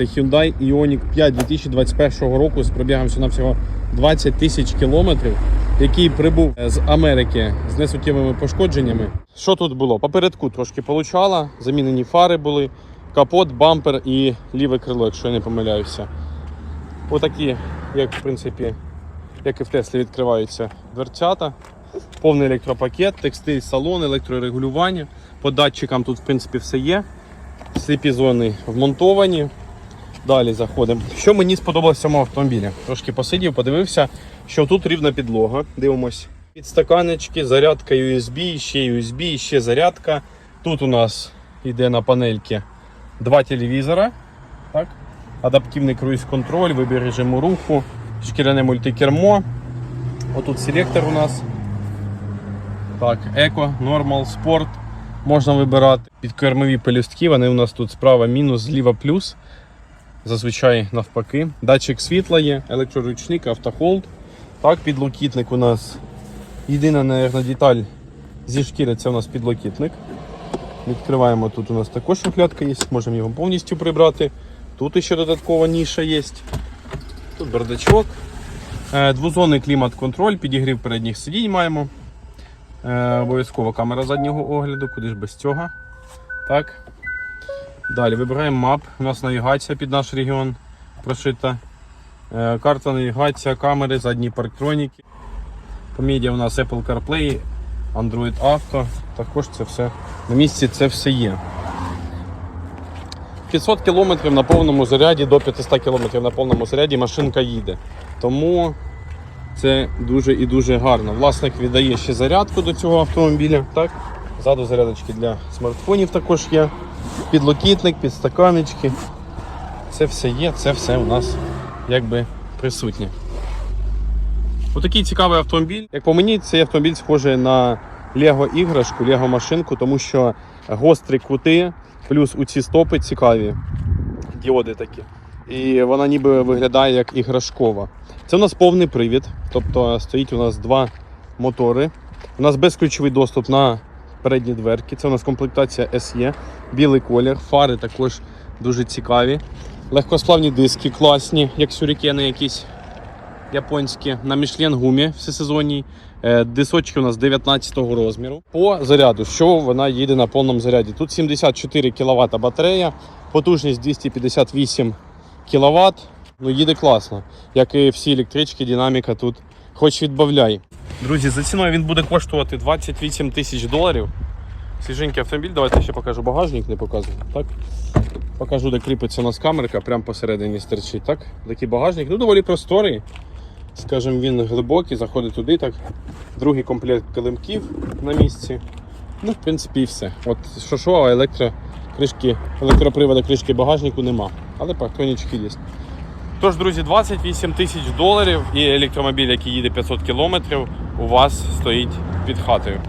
Це Hyundai Ioniq 5 2021 року з пробігом всього 20 тисяч кілометрів, який прибув з Америки з несуттєвими пошкодженнями. Що тут було? Попередку трошки получала, замінені фари були, капот, бампер і ліве крило, якщо я не помиляюся. Отакі, як в принципі, як і в Теслі відкриваються дверцята. Повний електропакет, текстиль, салон, електрорегулювання. По датчикам тут в принципі все є. Сліпі зони вмонтовані. Далі заходимо. Що мені сподобалося в цьому автомобілі? Трошки посидів, подивився, що тут рівна підлога. Дивимось. Підстаканечки, зарядка USB, ще USB, ще зарядка. Тут у нас йде на панельки два телевізора. Так? Адаптивний круїз-контроль, вибір режиму руху, шкіряне мультикермо. Отут селектор у нас. Так, еко, нормал, спорт. Можна вибирати підкермові пелюстки, вони у нас тут справа мінус, зліва плюс. Зазвичай навпаки. Датчик світла є, електроручник, автохолд. Так, підлокітник у нас. Єдина, наверное, деталь зі шкіри це у нас підлокітник. Відкриваємо тут у нас також шухлядка є, можемо його повністю прибрати. Тут ще додаткова ніша є. Тут бардачок. Е, Двозонний клімат-контроль, підігрів передніх сидінь маємо. Е, Обов'язково камера заднього огляду, куди ж без цього. Так. Далі вибираємо мап. У нас навігація під наш регіон прошита. Е, Карта навігація, камери, задні парктроніки. По медіа у нас Apple CarPlay, Android Auto. Також це все на місці це все є. 500 км на повному заряді до 500 км на повному заряді машинка їде. Тому це дуже і дуже гарно. Власник віддає ще зарядку до цього автомобіля. Так? Ззаду зарядочки для смартфонів також є. Підлокітник, підстаканечки. Це все є, це все у нас якби присутнє. Отакий цікавий автомобіль. Як по мені, цей автомобіль схожий на Лего іграшку, Лего машинку, тому що гострі кути, плюс у ці стопи цікаві, діоди такі. І вона ніби виглядає як іграшкова. Це у нас повний привід, тобто стоїть у нас два мотори. У нас безключовий доступ на передні дверки. Це у нас комплектація SE, білий колір, фари також дуже цікаві. Легкосплавні диски класні, як сюрікени якісь японські на Michelin гумі всесезонній. Е, Дисочки у нас 19 розміру. По заряду, що вона їде на повному заряді. Тут 74 кВт батарея, потужність 258 кВт. Ну, їде класно. Як і всі електрички, динаміка тут хоч відбавляй. Друзі, за ціною він буде коштувати 28 тисяч доларів. Свіженький автомобіль, давайте ще покажу багажник, не показую. Так? Покажу, де кріпиться у нас камерка, прямо посередині стерчить. Так? Такий багажник, ну доволі просторий. Скажімо, він глибокий, заходить туди. так. Другий комплект килимків на місці. Ну, в принципі, і все. От що що, а електро, кришки, електропривода кришки багажнику нема. Але парктронічки є. Тож, друзі, 28 тисяч доларів і електромобіль, який їде 500 кілометрів, у вас стоїть під хатою.